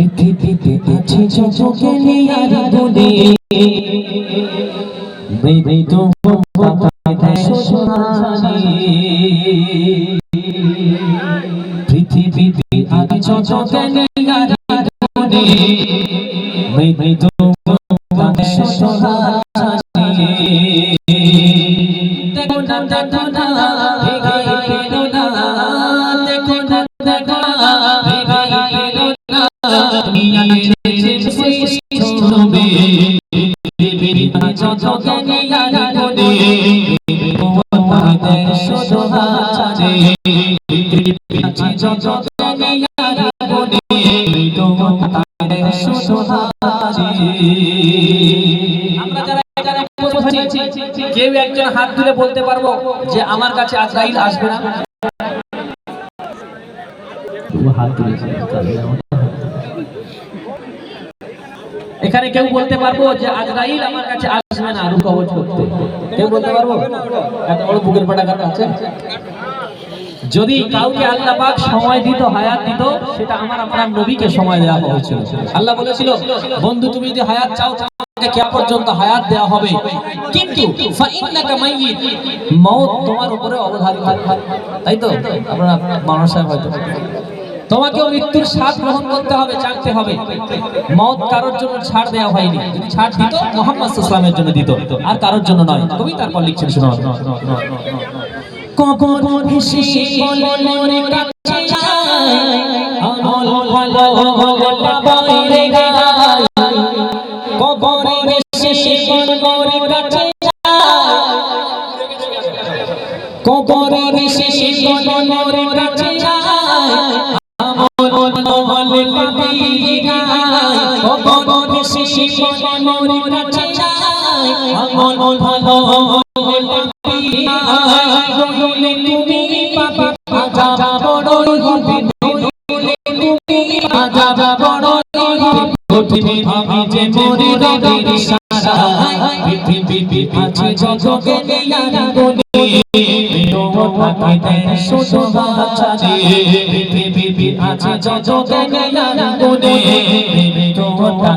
পৃথিবীতে আছে যত জ্ঞানীয়ার গুণে মৃত্যু পৃথিবীতে আছে যত জ্ঞানীয়ার গুণে মৃত্যু দেখো না দেখো না কেউ একজন হাত তুলে বলতে পারব যে আমার কাছে আজরাইল আসবে না। হাত তুলেছে এখানে কেউ বলতে পারব যে আজরাইল আমার কাছে আসবে না, রুক কবজ করতে কেউ বলতে পারব? এত বড় বুকের পাটা কাটা আছে। যদি কাউকে আল্লাহ পাক সময় দিত, হায়াত দিত, সেটা আমার আপনার নবীকে সময় দেওয়া হয়েছিল। আল্লাহ বলেছিল, বন্ধু, তুমি যদি হায়াত চাও কিয়া পর্যন্ত হায়াত দেওয়া হবে? কিন্তু মওত তোমার উপরে অবধারিত। তাই তো? আপনারা মানুষ হয়তো। তোমাকেও মৃত্যুর স্বাদ গ্রহণ করতে হবে, জানতে হবে। মত কারোর জন্য ছাড় দেওয়া হয়নি। যদি ছাড় দিত, মোহাম্মদ ইসলামের জন্য দিত। আর কারোর জন্য নয়। কবি তারপর লিখছেন শুনো কখন হেসে বলে, মনে কাছে আমল ভালো ভালো বাইরে কবরে হেসে কাছে যায় আমল ভালো হলে তুমি পাপা আজাব বড়ই হবে নইলে তুমি আজাব বড়ই হবে পৃথিবী আমি যে মরি রবের সারা পৃথিবী আছে যত জ্ঞান গুণে থাকে দেয় শুধু পৃথিবী আছে থাকে দেয় শুধু বাঁচারে জানা না খুশি জানা বলে।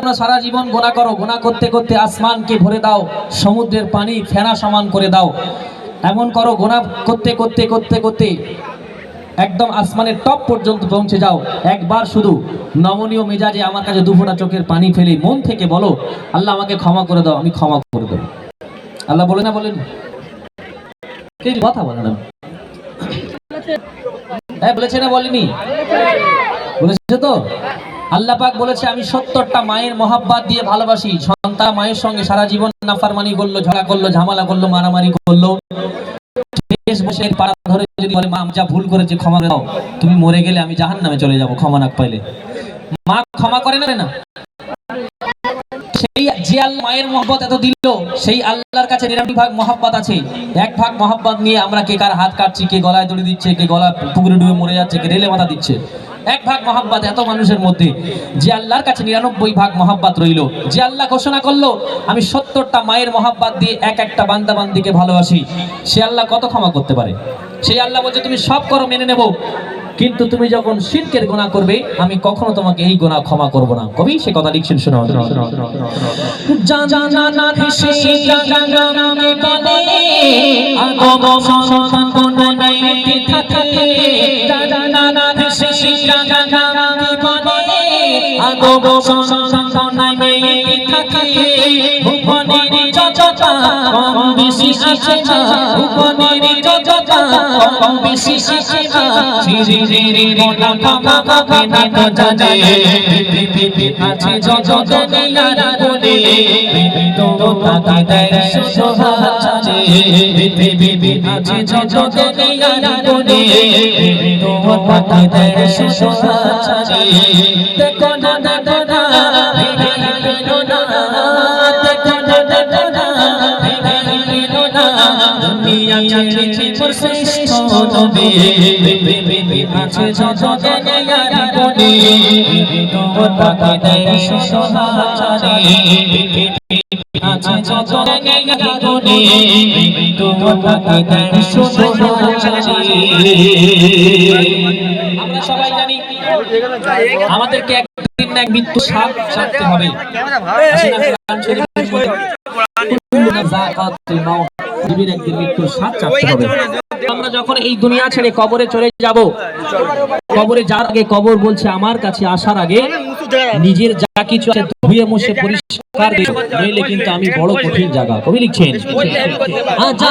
মোনা সারা জীবন গোনা করো গোনা করতে করতে আসমানকে ভরে দাও সমুদ্রের পানি ফেনা সমান করে দাও এমন করো গোনা করতে করতে করতে করতে একদম আসমানের টপ পর্যন্ত পৌঁছে যাও একবার শুধু নমনীয় মেজাজে আমার কাছে দুফোটা চোখের পানি ফেলে মন থেকে বলো আল্লাহ আমাকে ক্ষমা করে দাও আমি ক্ষমা করে দেবো আল্লাহ বলে না বলেন কথা বলে না হ্যাঁ বলেছে না বলেনি? বলেছে তো? আল্লাহ পাক বলেছে, আমি সত্তরটা মায়ের মহাব্বাত দিয়ে ভালোবাসি। সন্তান মায়ের সঙ্গে সারা জীবন নাফারমানি করল, ঝগড়া করল, ঝামেলা করল, মারামারি করল। শেষ ক্ষমা মরে গেলে আমি জাহান নামে চলে যাব, ক্ষমা না পাইলে। মা ক্ষমা করে না? সেই যে আল্লাহ মায়ের মহব্বত এত দিল, সেই আল্লাহর কাছে নিরানব্বই ভাগ মহাব্বত আছে। এক ভাগ মহাব্বত নিয়ে আমরা কে কার হাত কাটছি, কে গলায় দড়ি দিচ্ছে, কে গলা পুকুরে ডুবে মরে যাচ্ছে, কে রেলে মাথা দিচ্ছে। এক ভাগ মহাব্বত এত মানুষের মধ্যে, যে আল্লাহর কাছে নিরানব্বই ভাগ মহাব্বত রইল। যে আল্লাহ ঘোষণা করল, আমি সত্তরটা মায়ের মহাব্বত দিয়ে এক একটা বান্দা বান্দিকে ভালোবাসি। সে আল্লাহ কত ক্ষমা করতে পারে? সেই আল্লাহ বলছে, তুমি সব করো, মেনে নেব। কিন্তু তুমি যখন শিরকের গোনা করবে আমি কখনো তোমাকে এই গোনা ক্ষমা করব না কবি সে কথা লিখছেন শোনো আগম কম বেশি আছে না উপনের যতটা কম বেশি আছে না। ঝিরি ঝিরি মোনা কাকা কাকে না তো জানে, পৃথিবী আছে যত দুনিয়ার কোণে তো তাকে দেয় শুধু হাতে পৃথিবী আছে যত দুনিয়ার কোণে তো তাকে দেয় শুধু হাতে দেখো নবী আছে যত দেয় যত দেয় আমরা সবাই জানি আমাদেরকে একদিন না এক মৃত্যু সাপ ছাড়তে হবে। পৃথিবীর একদিন মৃত্যুর স্বাদ চাপতে হবে আমরা যখন এই দুনিয়া ছেড়ে কবরে চলে যাব কবরে যার আগে কবর বলছে আমার কাছে আসার আগে নিজের যা কিছু আছে ধুয়ে মুছে পরিষ্কার নইলে কিন্তু আমি বড় কঠিন জায়গা কবি লিখছেন আজা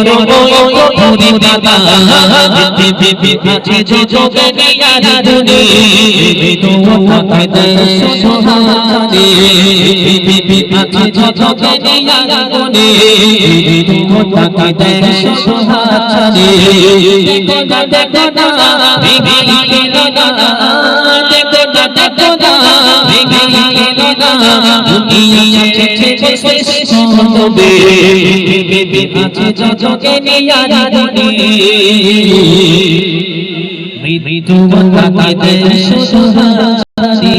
করো পুরি দাদা বিবি আছে যে জগনিয়ার দুনি তো থাকে দেশ সোহানি বিবি আছে যে জগনিয়ার দুনি তো থাকে দেশ সোহানি দেখো না দেখো না না দেখো না দেখো না বিবি কেলো না বিবি আছে যে জগনিয়ার মৃত্যু তাকে দেশ সোহানি